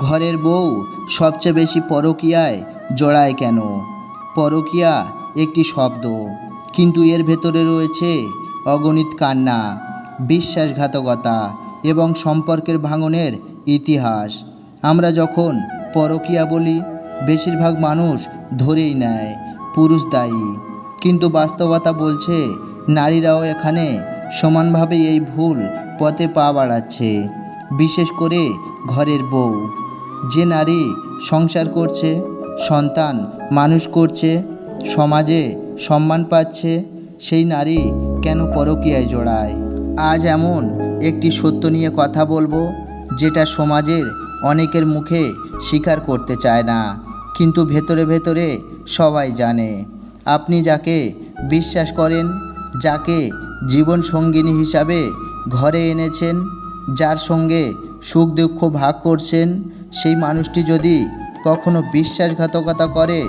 ঘরের বউ সবচেয়ে বেশি পরকীয়ায় জড়ায় কেন? পরকীয়া একটি শব্দ, কিন্তু এর ভেতরে রয়েছে অগণিত কান্না, বিশ্বাসঘাতকতা এবং সম্পর্কের ভাঙনের ইতিহাস। আমরা যখন পরকীয়া বলি, বেশিরভাগ মানুষ ধরেই নেয়, পুরুষ দায়ী। কিন্তু বাস্তবতা বলছে, নারীরাও এখানে সমানভাবে এই ভুল পথে পা বাড়াচ্ছে। বিশেষ করে ঘরের বউ। যে নারী সংসার করছে, সন্তান মানুষ করছে, সমাজে সম্মান পাচ্ছে, সেই নারী কেন পরকীয়ায় জড়ায়? আজ এমন একটি সত্য নিয়ে কথা বলব, যেটা সমাজের অনেকের মুখে স্বীকার করতে চায় না, কিন্তু ভেতরে ভেতরে সবাই জানে। আপনি যাকে বিশ্বাস করেন, যাকে জীবন সঙ্গিনী হিসাবে ঘরে এনেছেন, যার সঙ্গে সুখ দুঃখ ভাগ করছেন, সেই মানুষটি যদি কখনো বিশ্বাসঘাতকতা করে,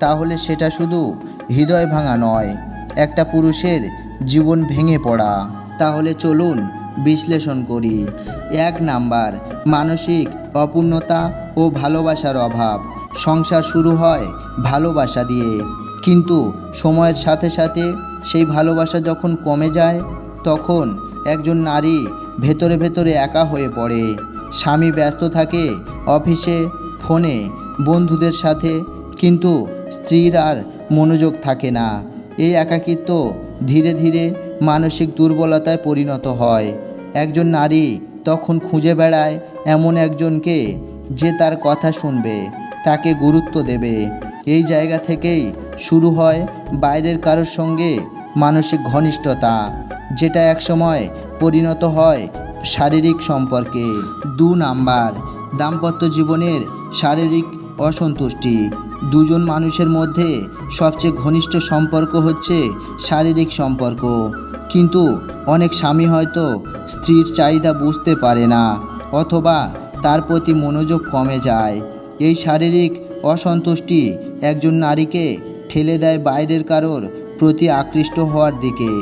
তাহলে সেটা শুধু হৃদয় ভাঙা নয়, একটা পুরুষের জীবন ভেঙে পড়া। তাহলে চলুন বিশ্লেষণ করি। এক নাম্বার, মানসিক অপূর্ণতা ও ভালোবাসার অভাব। সংসার শুরু হয় ভালোবাসা দিয়ে। কিন্তু সময়ের সাথে সাথে সেই ভালোবাসা যখন কমে যায়, তখন একজন নারী ভেতরে ভেতরে একা হয়ে পড়ে। স্বামী ব্যস্ত থাকে অফিসে, ফোনে, বন্ধুদের সাথে, কিন্তু স্ত্রীর আর মনোযোগ থাকে না। এই একাকিত্ব ধীরে ধীরে মানসিক দুর্বলতায় পরিণত হয়। একজন নারী তখন খুঁজে বেড়ায় এমন একজনকে যে তার কথা শুনবে, তাকে গুরুত্ব দেবে। এই জায়গা থেকেই শুরু হয় বাইরের কারোর সঙ্গে মানসিক ঘনিষ্ঠতা, যেটা একসময় পরিণত হয় শারীরিক সম্পর্কে। দু নাম্বার, দাম্পত্য জীবনের শারীরিক অসন্তুষ্টি। দুজন মানুষের মধ্যে সবচেয়ে ঘনিষ্ঠ সম্পর্ক হচ্ছে শারীরিক সম্পর্ক। কিন্তু অনেক স্বামী হয়তো স্ত্রীর চাহিদা বুঝতে পারে না, অথবা তার প্রতি মনোযোগ কমে যায়। এই শারীরিক অসন্তুষ্টি একজন নারীকে ঠেলে দেয় বাইরের কারোর প্রতি আকৃষ্ট হওয়ার দিকে।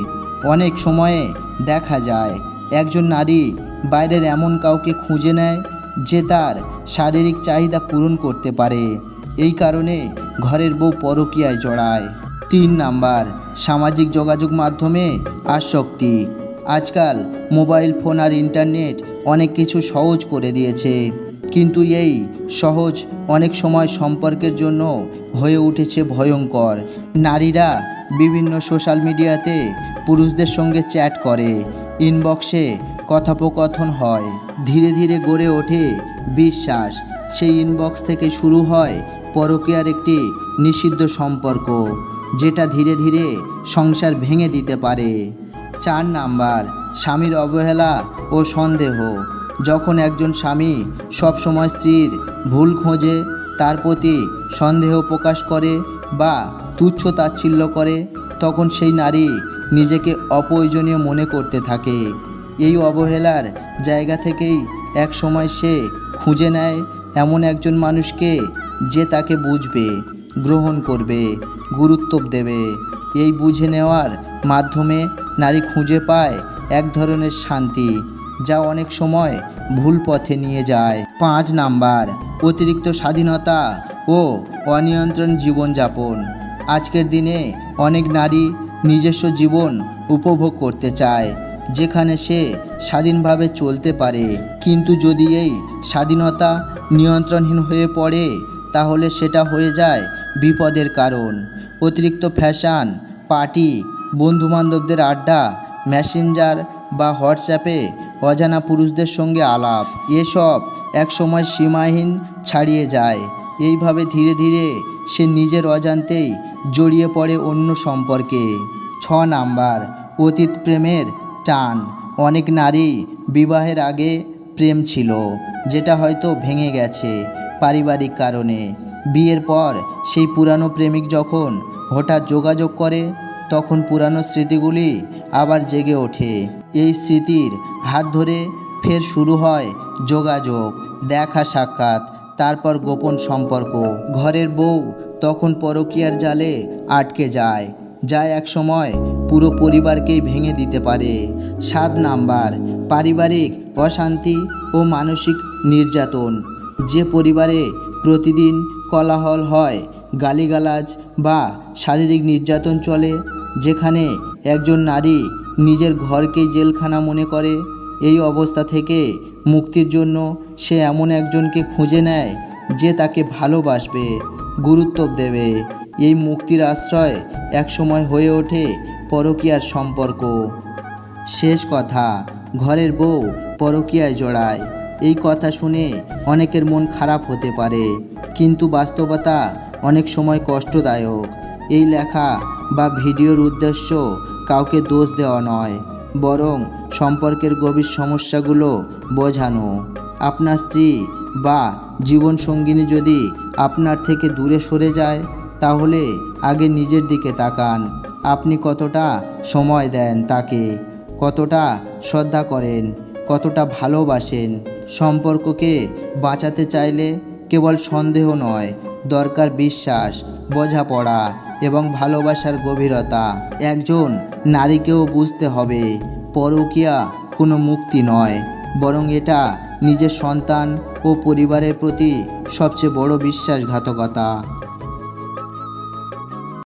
অনেক সময়ে দেখা যায়। একজন নারী বাইরের এমন কাউকে খুঁজে নেয় যে তার শারীরিক চাহিদা পূরণ করতে পারে। এই কারণে ঘরের বউ পরকীয়ায় জড়ায়। তিন নাম্বার, সামাজিক যোগাযোগ মাধ্যমে আসক্তি। আজকাল মোবাইল ফোন আর ইন্টারনেট অনেক কিছু সহজ করে দিয়েছে। কিন্তু এই সহজ অনেক সময় সম্পর্কের জন্য হয়ে উঠেছে ভয়ঙ্কর। নারীরা বিভিন্ন সোশ্যাল মিডিয়াতে পুরুষদের সঙ্গে চ্যাট করে। ইনবক্সে কথোপকথন হয়। ধীরে ধীরে গড়ে ওঠে বিশ্বাস। সেই ইনবক্স থেকে শুরু হয় পরকীয়ার একটি নিষিদ্ধ সম্পর্ক, যেটা ধীরে ধীরে সংসার ভেঙে দিতে পারে। চার নাম্বার, স্বামীর অবহেলা ও সন্দেহ। যখন একজন স্বামী সবসময় স্ত্রীর ভুল খোঁজে, তার প্রতি সন্দেহ প্রকাশ করে বা তুচ্ছ তাচ্ছিল্য করে, তখন সেই নারী নিজেকে অপ্রয়োজনীয় মনে করতে থাকে। এই অবহেলার জায়গা থেকেই এক সময় সে খুঁজে নেয় এমন একজন মানুষকে যে তাকে বুঝবে, গ্রহণ করবে, গুরুত্ব দেবে। এই বুঝে নেওয়ার মাধ্যমে নারী খুঁজে পায় এক ধরনের শান্তি যা অনেক সময় ভুল পথে নিয়ে যায়। পাঁচ নাম্বার, অতিরিক্ত স্বাধীনতা ও অনিয়ন্ত্রণ জীবনযাপন। আজকের দিনে অনেক নারী নিজস্ব জীবন উপভোগ করতে চায়, যেখানে সে স্বাধীনভাবে চলতে পারে। কিন্তু যদি এই স্বাধীনতা নিয়ন্ত্রণহীন হয়ে পড়ে, তাহলে সেটা হয়ে যায় বিপদের কারণ। অতিরিক্ত ফ্যাশন, পার্টি, বন্ধুবান্ধবদের আড্ডা, মেসেঞ্জার বা হোয়াটসঅ্যাপে অজানা পুরুষদের সঙ্গে আলাপ, এসব একসময় সীমাহীন ছাড়িয়ে যায়। এইভাবে ধীরে ধীরে সে নিজের অজান্তেই জড়িয়ে পড়ে অন্য সম্পর্কে। ছ নাম্বার, অতীত প্রেমের টান। অনেক নারী বিবাহের আগে প্রেম ছিল, যেটা হয়তো ভেঙে গেছে পারিবারিক কারণে। বিয়ের পর সেই পুরানো প্রেমিক যখন হঠাৎ যোগাযোগ করে, তখন পুরানো স্মৃতিগুলি আবার জেগে ওঠে। এই স্মৃতির হাত ধরে ফের শুরু হয় যোগাযোগ, দেখা সাক্ষাৎ, তারপর গোপন সম্পর্ক। ঘরের বউ তখন পরকীয়ার জালে আটকে যায়। যা এক সময়, পুরো পরিবারকেই ভেঙে দিতে পারে। সাত নাম্বার, পারিবারিক অশান্তি ও মানসিক নির্যাতন। যে পরিবারে প্রতিদিন কোলাহল হয়, গালিগালাজ বা শারীরিক নির্যাতন চলে, যেখানে একজন নারী নিজের ঘরকেই জেলখানা মনে করে, এই অবস্থা থেকে মুক্তির জন্য সে এমন একজনকে খুঁজে নেয় যে তাকে ভালোবাসবে, গুরুত্ব দেবে। এই মুক্তির আশ্রয় একসময় হয়ে ওঠে পরকীয়ার সম্পর্ক। শেষ কথা, ঘরের বউ পরকীয়ায় জড়ায়। এই কথা শুনে অনেকের মন খারাপ হতে পারে, কিন্তু বাস্তবতা অনেক সময় কষ্টদায়ক। এই লেখা বা ভিডিওর উদ্দেশ্য কাউকে দোষ দেওয়া নয়, বরং সম্পর্কের গভীর সমস্যাগুলো বোঝানো। আপনার স্ত্রী বা জীবনসঙ্গিনী যদি আপনার থেকে দূরে সরে যায় তাহলে আগে নিজের দিকে তাকান। আপনি কতটা সময় দেন তাকে, কতটা শ্রদ্ধা করেন, কতটা ভালোবাসেন। সম্পর্ককে বাঁচাতে চাইলে কেবল সন্দেহ নয়, দরকার বিশ্বাস, বোঝাপড়া এবং ভালোবাসার গভীরতা। একজন নারীকেও বুঝতে হবে, পরকিয়া কোনো মুক্তি নয়, বরং এটা নিজের সন্তান ও পরিবারের প্রতি সবচেয়ে বড় বিশ্বাসঘাতকতা।